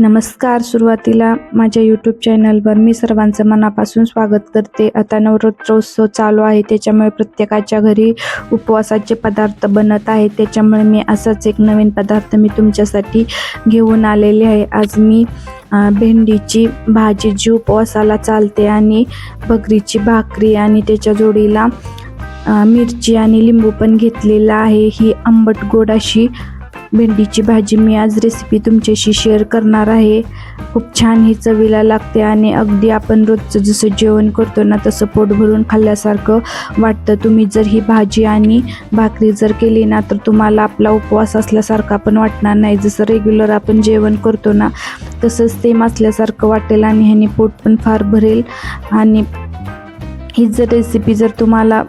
नमस्कार सुरुवातीला माझ्या यूट्यूब चॅनलवर मी सर्वांचं मनापासून स्वागत करते. आता नवरात्रोत्सव चालू आहे त्याच्यामुळे प्रत्येकाच्या घरी उपवासाचे पदार्थ बनत आहे. त्याच्यामुळे मी असाच एक नवीन पदार्थ मी तुमच्यासाठी घेऊन आलेले आहे. आज मी भेंडीची भाजी जी उपवासाला चालते आणि बकरीची भाकरी आणि त्याच्या जोडीला मिरची आणि लिंबू पण घेतलेला आहे. ही आंबट गोड अशी भेंडीची भाजी मी आज रेसिपी तुमच्याशी शेअर करणार आहे. खूप छान ही चवीला लागते आणि अगदी आपण रोजचं जसं जेवण करतो ना तसं पोट भरून खाल्ल्यासारखं वाटतं. तुम्ही जर ही भाजी आणि भाकरी जर केली ना तर तुम्हाला आपला उपवास असल्यासारखा पण वाटणार नाही. जसं रेग्युलर आपण जेवण करतो ना तसंच सेम असल्यासारखं वाटेल आणि ह्याने पोट पण फार भरेल. आणि ही जर रेसिपी जर तुम्हाला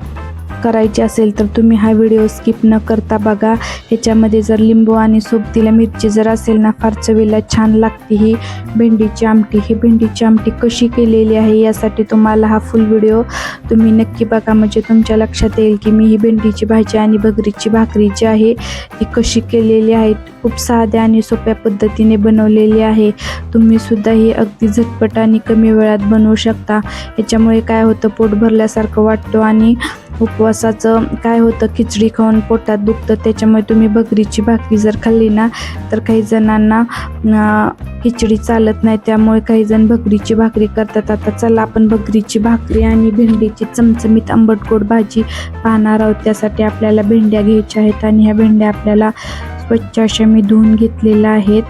करायची असेल तर तुम्ही हा व्हिडिओ स्किप न करता बघा. ह्याच्यामध्ये जर लिंबू आणि सोबतीला मिरची जर असेल ना फार चवीला छान लागते ही. भेंडीची आमटी ही भेंडीची आमटी कशी केलेली आहे यासाठी तुम्हाला हा फुल व्हिडिओ तुम्ही नक्की बघा. म्हणजे तुमच्या लक्षात येईल की मी ही भेंडीची भाजी आणि भगरीची भाकरी जी आहे ती कशी केलेली आहे खूप साध्या आणि सोप्या पद्धतीने बनवलेली आहे. तुम्ही सुद्धा ही अगदी झटपट आणि कमी वेळात बनवू शकता. याच्यामुळे काय होतं पोट भरल्यासारखं वाटतो आणि उपवासाचं काय होतं? खिचडी खाऊन पोटात दुखतं. त्याच्यामुळे तुम्ही बकरीची भाकरी जर खाल्ली ना तर काही जणांना खिचडी चालत नाही. त्यामुळे काही जण बकरीची भाकरी करतात. आता चला आपण भकरीची भाकरी आणि भेंडीची चमचमीत आंबट गोड भाजी पाहणार आहोत. त्यासाठी आपल्याला भेंड्या घ्यायच्या आहेत आणि ह्या भेंड्या आपल्याला स्वच्छ अशा मी धुवून घेतलेल्या आहेत.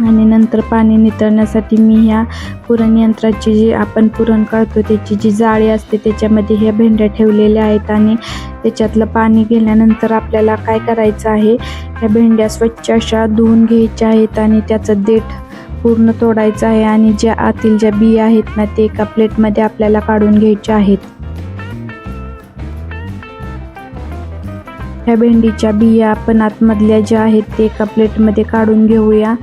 आणि नंतर पाणी नितळण्यासाठी मी ह्या पुरण यंत्राची जी आपण पुरण काढतो त्याची जी जाळी असते त्याच्यामध्ये ह्या भेंड्या ठेवलेल्या आहेत आणि त्याच्यातलं पाणी गेल्यानंतर आपल्याला काय करायचं आहे ह्या भेंड्या स्वच्छ अशा धुवून घ्यायच्या आहेत आणि त्याचं देठ पूर्ण तोडायचं आहे आणि ज्या आतील ज्या बिया आहेत ना ते एका प्लेटमध्ये आपल्याला काढून घ्यायच्या आहेत. ह्या भेंडीच्या बिया आपण आतमधल्या ज्या आहेत ते एका प्लेटमध्ये काढून घेऊया.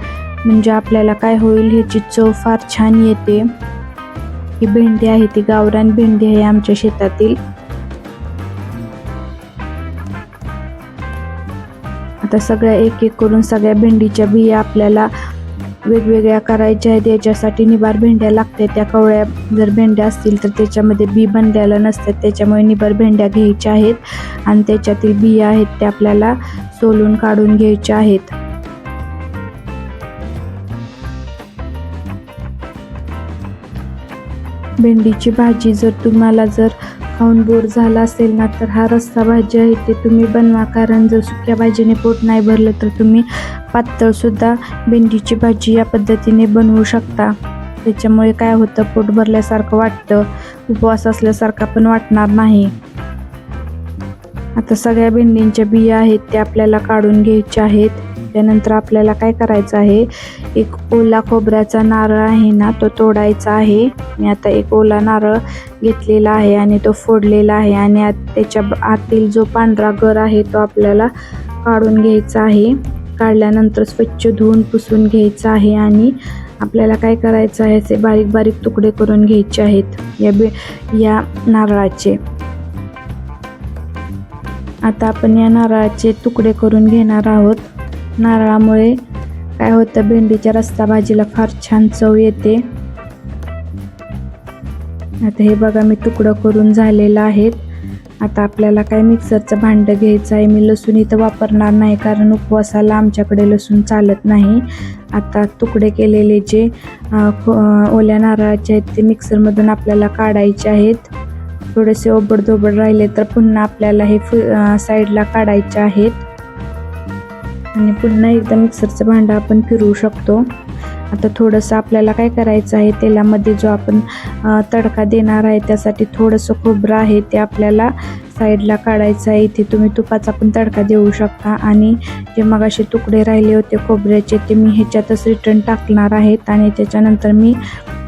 म्हणजे आपल्याला काय होईल ह्याची चव फार छान येते. ही भेंडी आहे ती गावरान भेंडी आहे आमच्या शेतातील. आता सगळ्या एक एक करून सगळ्या भेंडीच्या बिया आपल्याला वेगवेगळ्या करायच्या आहेत. याच्यासाठी निबार भेंड्या लागतात. त्या कवळ्या जर भेंड्या असतील तर त्याच्यामध्ये बी बनलेल्या नसतात. त्याच्यामुळे निबार भेंड्या घ्यायच्या आहेत. आणि त्याच्यातील बिया आहेत त्या आपल्याला सोलून काढून घ्यायच्या आहेत. भेंडीची भाजी जर तुम्हाला जर खाऊन बोर झाला असेल ना तर हा रस्सा भाजी आहे ते तुम्ही बनवा. कारण जर सुक्या भाजीने पोट नाही भरलं तर तुम्ही पातळसुद्धा भेंडीची भाजी या पद्धतीने बनवू शकता. त्याच्यामुळे काय होतं पोट भरल्यासारखं वाटतं. उपवास असल्यासारखा पण वाटणार नाही. आता सगळ्या भेंडींच्या बिया आहेत त्या आपल्याला काढून घ्यायच्या आहेत. त्यानंतर आपल्याला काय करायचं आहे? एक ओला खोबऱ्याचा नारळ आहे ना तो तोडायचा आहे. मी आता एक ओला नारळ घेतलेला आहे आणि तो फोडलेला आहे आणि आत त्याच्या आतील जो पांढरा गर आहे तो आपल्याला काढून घ्यायचा आहे. काढल्यानंतर स्वच्छ धुवून पुसून घ्यायचा आहे आणि आपल्याला काय करायचं आहे? असे बारीक बारीक तुकडे करून घ्यायचे आहेत या बे या नारळाचे. आता आपण या नारळाचे तुकडे करून घेणार आहोत. नारळामुळे काय होतं? भेंडीच्या रस्ता भाजीला फार छान चव येते. आता हे बघा मी तुकडं करून झालेलं आहेत. आता आपल्याला काय मिक्सरचं भांडं घ्यायचं आहे? मी लसूण इथं वापरणार नाही कारण उपवासाला आमच्याकडे लसूण चालत नाही. आता तुकडे केलेले जे ओल्या नारळाचे आहेत ते मिक्सरमधून आपल्याला काढायचे आहेत. थोडेसे ओबडधोबड राहिले तर पुन्हा आपल्याला हे फु साईडला काढायचे आहेत. आणि पुन्हा एकदा मिक्सरचं भांडं आपण फिरवू शकतो. आता थोडंसं आपल्याला काय करायचं आहे तेलामध्ये जो आपण तडका देणार आहे त्यासाठी थोडंसं खोबरं आहे ते आपल्याला साईडला काढायचं आहे. इथे तुम्ही तुपाचा पण तडका देऊ शकता. आणि जे मगाशी तुकडे राहिले होते खोबऱ्याचे ते मी ह्याच्यातच रिटर्न टाकणार आहेत आणि त्याच्यानंतर मी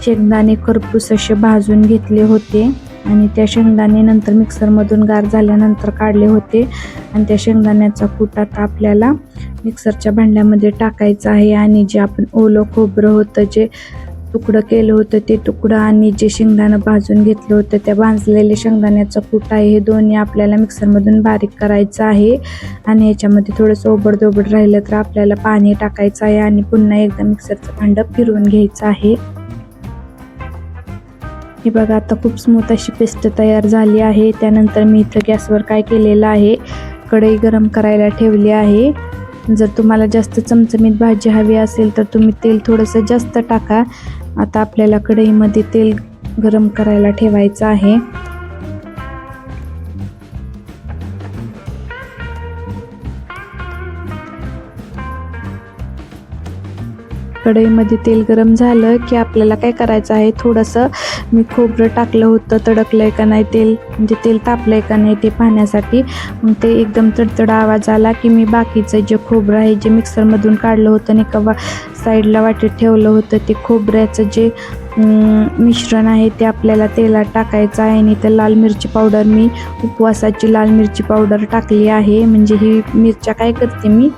शेंगदाणे खरपूस असे भाजून घेतले होते. आणि त्या शेंगदाणे नंतर मिक्सरमधून गार झाल्यानंतर काढले होते. आणि त्या शेंगदाण्याचा कूट आता आपल्याला मिक्सरच्या भांड्यामध्ये टाकायचं आहे आणि जे आपण ओलं खोबरं होतं जे तुकडं केलं होतं ते तुकडं आणि जे शेंगदाणं भाजून घेतलं होतं त्या भाजलेल्या शेंगदाण्याचं कूट आहे. हे दोन्ही आपल्याला मिक्सरमधून बारीक करायचं आहे आणि याच्यामध्ये थोडंसं ओबड राहिलं तर आपल्याला पाणी टाकायचं आहे आणि पुन्हा एकदा मिक्सरचं भांडं फिरवून घ्यायचं आहे. हे बघा आता खूप स्मूथ अशी पेस्ट तयार झाली आहे. त्यानंतर मी इथं गॅसवर काय केलेलं आहे कढई गरम करायला ठेवली आहे. जर तुम्हाला जास्त चमचमीत भाजी हवी असेल तर तुम्ही तेल थोडंसं जास्त टाका. आता आपल्याला कढईमध्ये तेल गरम करायला ठेवायचं आहे. कढईमध्ये तेल गरम झालं की आपल्याला काय करायचं आहे थोडंसं मी खोबरं टाकलं होतं तडकलं आहे का नाही तेल म्हणजे तेल तापलं आहे का नाही ते पाहण्यासाठी. मग ते एकदम तडतडा आवाज आला की मी बाकीचं जे खोबरं आहे जे मिक्सरमधून काढलं होतं आणि कवा साईडला वाटीत ठेवलं होतं ते खोबऱ्याचं जे मिश्रण आहे ते आपल्याला तेलात टाकायचं आहे आणि तर लाल मिरची पावडर मी उपवासाची लाल मिरची पावडर टाकली आहे. म्हणजे ही मिरच्या काय करते मी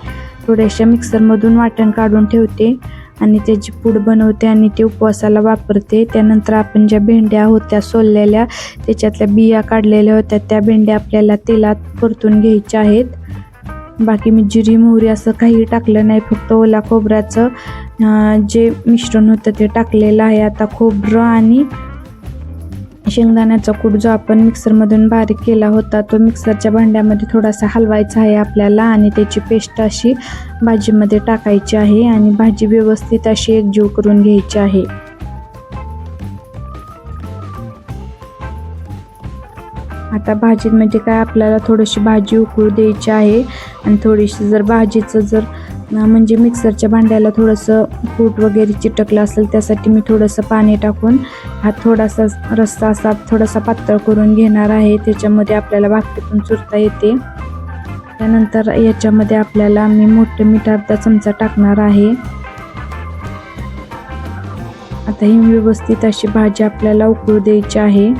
थोड्याशा मिक्सरमधून वाटण काढून ठेवते. आणि त्याची पूड बनवते आणि ते उपवासाला वापरते. त्यानंतर आपण ज्या भेंड्या होत्या सोललेल्या त्याच्यातल्या बिया काढलेल्या होत्या त्या भेंड्या आपल्याला तेलात परतून घ्यायच्या आहेत. बाकी मी जिरी मोहरी असं काही टाकलं नाही फक्त ओला खोबऱ्याचं जे मिश्रण होतं ते टाकलेलं आहे. आता खोबरं आणि शेंगदाण्याचा कूट जो आपण मिक्सरमधून बारीक केला होता तो मिक्सरच्या भांड्यामध्ये थोडासा हलवायचा आहे आपल्याला आणि त्याची पेस्ट अशी भाजीमध्ये टाकायची आहे आणि भाजी व्यवस्थित अशी एकजीव करून घ्यायची आहे. आता भाजीत म्हणजे काय आपल्याला थोडीशी भाजी उकळू द्यायची आहे. आणि थोडीशी जर भाजीचं जर म्हणजे मिक्सरच्या भांड्याला थोडंसं कूट वगैरे चिटकलं असेल त्यासाठी मी थोडंसं पाणी टाकून हा थोडासा रस्सा असा थोडासा पातळ करून घेणार आहे. त्याच्यामध्ये आपल्याला भाकरीतून चुरता येते. त्यानंतर याच्यामध्ये आपल्याला मी मोठं मीठ अर्धा चमचा टाकणार आहे. आता ही व्यवस्थित अशी भाजी आपल्याला उकळू द्यायची आहे.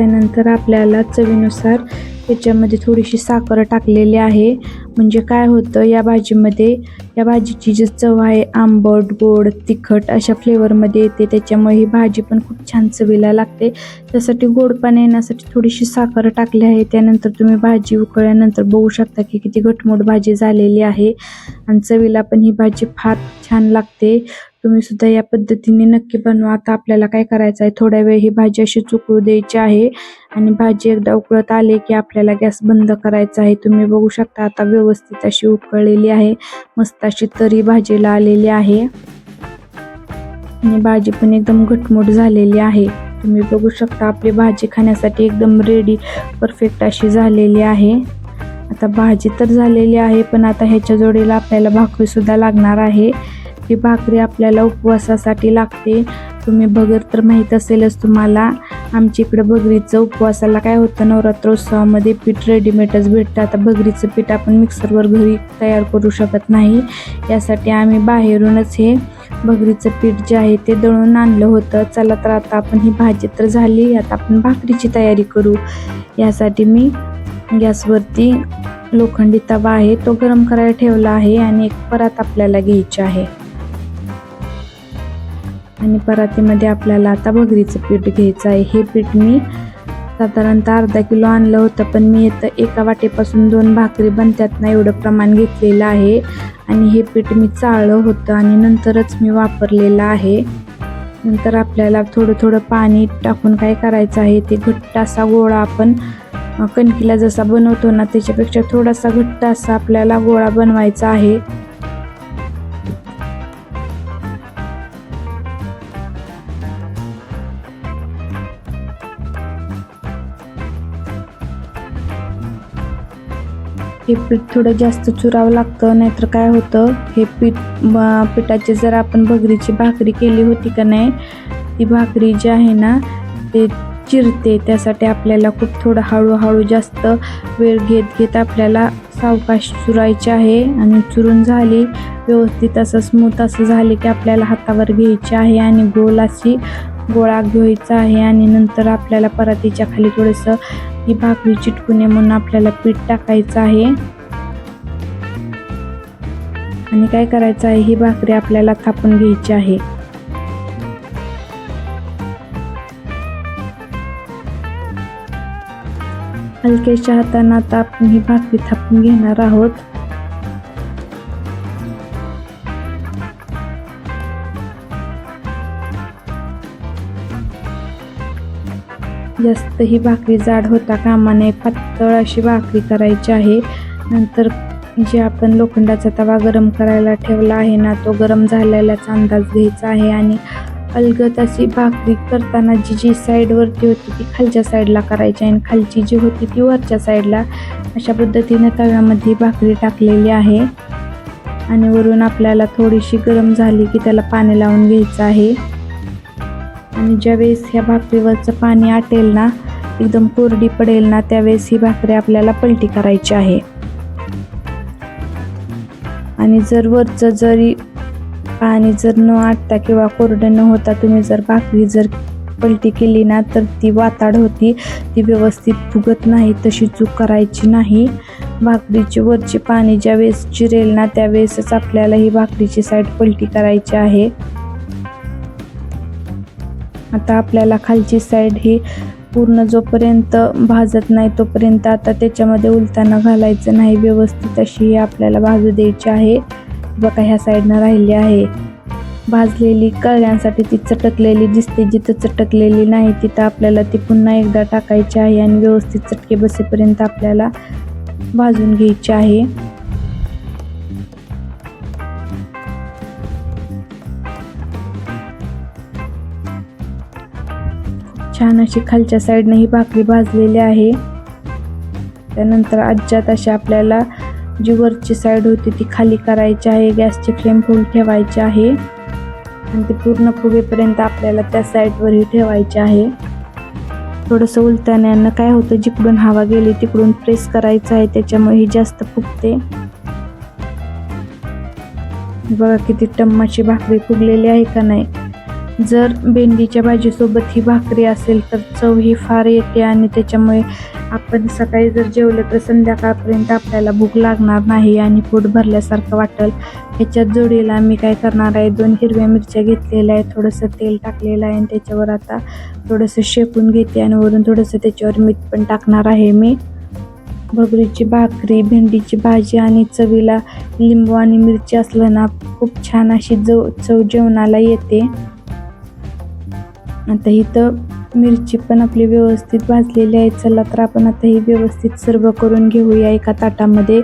त्यानंतर आपल्याला चवीनुसार त्याच्यामध्ये थोडीशी साखर टाकलेली आहे. म्हणजे काय होतं या भाजीमध्ये या भाजीची जी चव आहे आंबट गोड तिखट अशा फ्लेवरमध्ये येते. त्याच्यामुळे ही भाजी पण खूप छान चवीला लागते. त्यासाठी गोडपणा येण्यासाठी थोडीशी साखर टाकली आहे. त्यानंतर तुम्ही भाजी उकळल्यानंतर बघू शकता की किती घटमोट भाजी झालेली आहे. आणि चवीला पण ही भाजी फार छान लागते. तुम्ही सुद्धा या पद्धतीने नक्की बनवा. आता आपल्याला काय करायचं आहे थोड्या वेळ ही भाजी अशी चुकवू द्यायची आहे. आणि भाजी एकदा उकळत आले की आपल्याला गॅस बंद करायचा आहे. तुम्ही बघू शकता आता व्यवस्थित अशी उकळलेली आहे. मस्त अशी तरी भाजीला आलेली आहे. आणि भाजी पण एकदम घटमूट झालेली आहे. तुम्ही बघू शकता आपली भाजी खाण्यासाठी एकदम रेडी परफेक्ट अशी झालेली आहे. आता भाजी तर झालेली आहे पण आता ह्याच्या जोडीला आपल्याला भाकरीसुद्धा लागणार आहे. ती भाकरी आपल्याला उपवासासाठी लागते. तुम्ही बगर तर माहीत असेलच तुम्हाला. आमच्या इकडं बगरीचं उपवासाला काय होतं? नवरात्र उत्सवामध्ये पीठ रेडीमेडच भेटतं. आता बगरीचं पीठ आपण मिक्सरवर घरी तयार करू शकत नाही. यासाठी आम्ही बाहेरूनच हे बगरीचं पीठ जे आहे ते दळून आणलं होतं. चला तर आता आपण ही भाजी तर झाली. आता आपण भाकरीची तयारी करू. यासाठी मी गॅसवरती लोखंडी तवा आहे. तो गरम करायला ठेवला आहे आणि एक परात आपल्याला घ्यायची आहे. आणि परातीमध्ये आपल्याला आता भगरीचं पीठ घ्यायचं आहे. हे पीठ मी साधारणतः अर्धा किलो आणलं होतं पण मी इथं एका वाटेपासून दोन भाकरी बनतात ना एवढं प्रमाण घेतलेलं आहे. आणि हे पीठ मी चाळलं होतं आणि नंतरच मी वापरलेलं आहे. नंतर आपल्याला थोडं थोडं पाणी टाकून काय करायचं आहे ते घट्ट असा गोळा आपण कणकीला जसा बनवतो ना त्याच्यापेक्षा थोडासा घट्ट असा आपल्याला गोळा बनवायचा आहे. हे पीठ थोडं जास्त चुरावं लागतं नाहीतर काय होतं हे पीठ पिठाची जर आपण भगरीची भाकरी केली होती का नाही ती भाकरी जी आहे ना ते चिरते. त्यासाठी आपल्याला खूप थोडं हळूहळू जास्त वेळ घेत घेत आपल्याला सावकाश चुरायचे आहे. आणि चुरून झाली व्यवस्थित असं स्मूथ असं झाले की आपल्याला हातावर घ्यायचे आहे आणि गोल अशी गोळा घ्यायचा आहे आणि नंतर आपल्याला परातीच्या खाली थोडंसं ही भाकरी चिटकू नये म्हणून आपल्याला पीठ टाकायचं आहे. आणि काय करायचं आहे? ही भाकरी आपल्याला थापून घ्यायची आहे. हलक्याच्या हाताने आता आपण ही भाकरी थापून घेणार आहोत. जास्त ही भाकरी जाड होता कामा नये. पातळ अशी भाकरी करायची आहे. नंतर जे आपण लोखंडाचा तवा गरम करायला ठेवला आहे ना तो गरम झालेलाच अंदाज घ्यायचा आहे. आणि अलगत अशी भाकरी करताना जी जी साईडवरती होती ती खालच्या साईडला करायची आणि खालची जी होती ती वरच्या साईडला अशा पद्धतीने तव्यामध्ये भाकरी टाकलेली आहे. आणि वरून आपल्याला थोडीशी गरम झाली की त्याला पाणी लावून घ्यायचं आहे. आणि ज्यावेळेस ह्या भाकरीवरचं पाणी आटेल ना एकदम कोरडी पडेल ना त्यावेळेस ही भाकरी आपल्याला पलटी करायची आहे. आणि जर वरचं जरी पाणी जर न आटता किंवा कोरडं न होता तुम्ही जर भाकरी जर पलटी केली ना तर ती वाताड होती ती व्यवस्थित फुगत नाही तशी चूक करायची नाही. भाकरीची वरची पाणी ज्यावेळेस चिरेल ना त्यावेळेसच आपल्याला ही भाकरीची साईड पलटी करायची आहे. आता आपल्याला खालची साईड ही पूर्ण जोपर्यंत भाजत नाही तोपर्यंत आता त्याच्यामध्ये उलताना घालायचं नाही. व्यवस्थित अशी ही आपल्याला भाजू द्यायची आहे. बघा ह्या साईडनं राहिली आहे. भाजलेली कळण्यासाठी ती चटकलेली दिसते. जिथं चटकलेली नाही तिथं आपल्याला ती पुन्हा एकदा टाकायची आहे आणि व्यवस्थित चटके बसेपर्यंत आपल्याला भाजून घ्यायची आहे. छान अशी खालच्या साईडने ही भाकरी भाजलेली आहे. त्यानंतर अज्जात अशी आपल्याला जी वरची साईड होती ती खाली करायची आहे. गॅसची फ्लेम फुल ठेवायची आहे. आणि ती पूर्ण फुगेपर्यंत आपल्याला त्या साईडवरही ठेवायची आहे. थोडंसं उलटण्यानं काय होतं जिकडून हवा गेली तिकडून प्रेस करायचं आहे. त्याच्यामुळे ही जास्त फुगते. बघा किती टम्माची भाकरी फुगलेली आहे का नाही. जर भेंडीच्या भाजीसोबत ही भाकरी असेल तर चव ही फार येते आणि त्याच्यामुळे आपण सकाळी जर जेवलं तर संध्याकाळपर्यंत आपल्याला भूक लागणार नाही आणि पोट भरल्यासारखं वाटेल. ह्याच्यात जोडीला मी काय करणार आहे? दोन हिरव्या मिरच्या घेतलेल्या आहे थोडंसं तेल टाकलेलं आहे आणि त्याच्यावर आता थोडंसं शेकून घेते आणि वरून थोडंसं त्याच्यावर मीठ पण टाकणार आहे मी. भगरीची भाकरी भेंडीची भाजी आणि चवीला लिंबू आणि मिरची असलं ना खूप छान अशी जव चव जेवणाला येते. आता इथं मिरची पण आपली व्यवस्थित भाजलेली आहे. चला तर आपण आता ही व्यवस्थित सर्व करून घेऊया एका ताटामध्ये.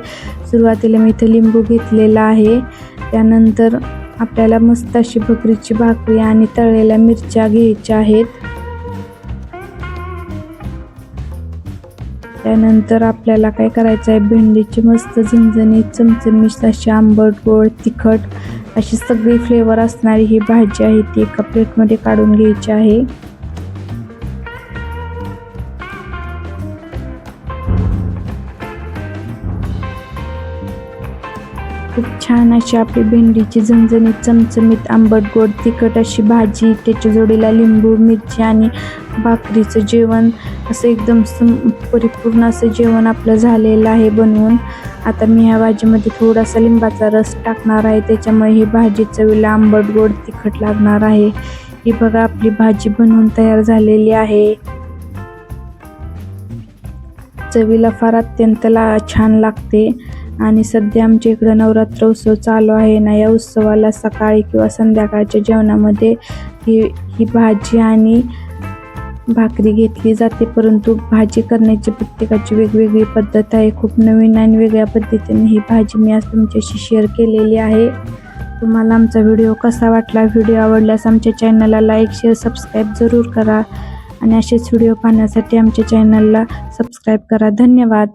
सुरुवातीला मी इथं लिंबू घेतलेला आहे. त्यानंतर आपल्याला मस्त अशी भकरीची भाकरी आणि तळलेल्या मिरच्या घ्यायच्या आहेत. त्यानंतर आपल्याला काय करायचं आहे भेंडीची मस्त झणझणीत चमचमीत अशी आंबट गोड तिखट अशी सगळी फ्लेवर असणारी ही भाजी आहे ती एका प्लेटमध्ये काढून घ्यायची आहे. छान अशी आपली भेंडीची झणझणीत चमचमीत आंबट गोड तिखट अशी भाजी त्याच्या जोडीला लिंबू मिरची आणि भाकरीचं जेवण. असं एकदम सम परिपूर्ण असं जेवण आपलं झालेलं आहे बनवून. आता मी ह्या भाजीमध्ये थोडासा लिंबाचा रस टाकणार आहे. त्याच्यामुळे ही भाजी चवीला आंबट गोड तिखट लागणार आहे. ही बघा आपली भाजी बनवून तयार झालेली आहे. चवीला फार अत्यंत ला छान लागते. आणि सध्या आमच्या इकडं नवरात्र उत्सव चालू आहे ना या उत्सवाला सकाळी किंवा संध्याकाळच्या जेवणामध्ये ही ही भाजी आणि भाकरी घेतली जाते. परंतु भाजी करण्याची प्रत्येकाची वेगवेगळी पद्धत आहे. खूप नवीन आणि वेगळ्या पद्धतीने ही भाजी मी आज तुमच्याशी शेअर केलेली आहे. तुम्हाला आमचा व्हिडिओ कसा वाटला? व्हिडिओ आवडल्यास आमच्या चॅनलला लाईक शेअर सबस्क्राईब जरूर करा. आणि असेच व्हिडिओ पाहण्यासाठी आमच्या चॅनलला सबस्क्राईब करा. धन्यवाद.